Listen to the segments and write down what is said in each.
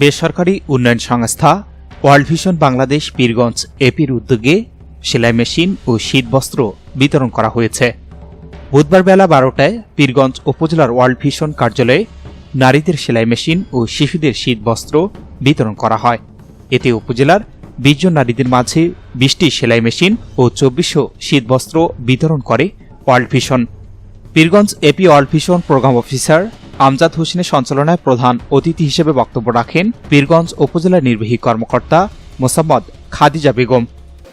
বেসরকারি উন্নয়ন সংস্থা ওয়ার্ল্ড ভিশন বাংলাদেশ পীরগঞ্জ এপির উদ্যোগে সেলাই মেশিন ও শীতবস্ত্র বিতরণ করা হয়েছে। বুধবার বেলা বারোটায় পীরগঞ্জ উপজেলার ওয়ার্ল্ড ভিশন কার্যালয়ে নারীদের সেলাই মেশিন ও শিশুদের শীতবস্ত্র বিতরণ করা হয়। এতে উপজেলার বিশ জন নারীদের মাঝে বিশটি সেলাই মেশিন ও চব্বিশশো শীতবস্ত্র বিতরণ করে World Vision. Pirganj AP World Vision programme officer Amjad হোসেনের সঞ্চালনায় প্রধান অতিথি হিসেবে বক্তব্য রাখেন পীরগঞ্জ উপজেলা নির্বাহী কর্মকর্তা মোসাম্মদ খাদিজা বেগম।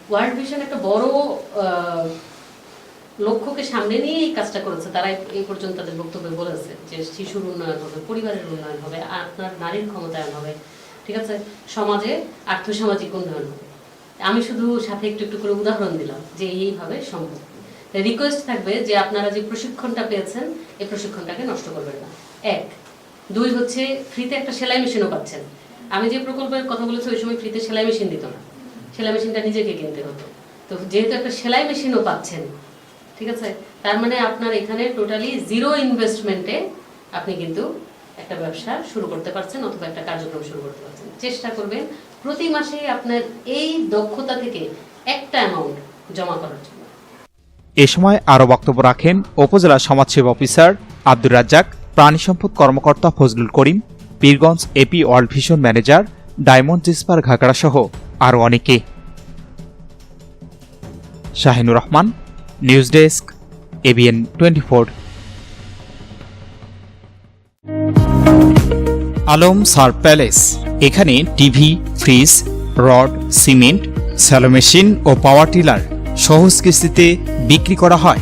ওয়ার্ল্ড ভিশন একটা বড় লক্ষ্যকে সামনে নিয়ে এই কাজটা করেছে। তারা এই- পর্যন্ত তাদের বক্তব্যে বলেছে যে শিশুর উন্নয়ন হবে, পরিবারের উন্নয়ন হবে, আপনার নারীর ক্ষমতায়ন হবে, ঠিক আছে? সমাজে আর্থসামাজিক উন্নয়ন হবে। আমি শুধু সাথে একটু একটু করে উদাহরণ দিলাম যে এইভাবে সম্ভব। রিকোয়েস্ট থাকবে যে আপনারা যে প্রশিক্ষণটা পেয়েছেন, এই প্রশিক্ষণটাকে নষ্ট করবেন না। এক। দুই হচ্ছে, ফ্রিতে একটা সেলাই মেশিনও পাচ্ছেন। আমি যে প্রকল্পের কথা বলেছি, ওই সময় ফ্রিতে সেলাই মেশিন দিত না। সেলাই মেশিনটা নিজেকে কিনতে হতো। তো যেহেতু একটা সেলাই মেশিনও পাচ্ছেন, ঠিক আছে? তার মানে আপনার এখানে টোটালি জিরো ইনভেস্টমেন্টে আপনি কিন্তু একটা ব্যবসা শুরু করতে পারছেন অথবা একটা কার্যক্রম শুরু করতে পারছেন। চেষ্টা করবেন প্রতি মাসে আপনার এই দক্ষতা থেকে একটা অ্যামাউন্ট জমা করার জন্য। এ সময় আরও বক্তব্য রাখেন উপজেলা সমাজসেবা অফিসার আব্দুর রাজ্জাক। প্রাণী সম্পদ কর্মকর্তা Fazlul Karim, Pirganj AP World Vision manager Diamond Jasper Ghagra সহ আরও অনেকে। Shahinur Rahman news desk ABN twenty four Alam সার প্যালেস। এখানে TV, fridge, rod, cement, shallow machine ও পাওয়ার টিলার সহজ কিস্তিতে বিক্রি করা হয়।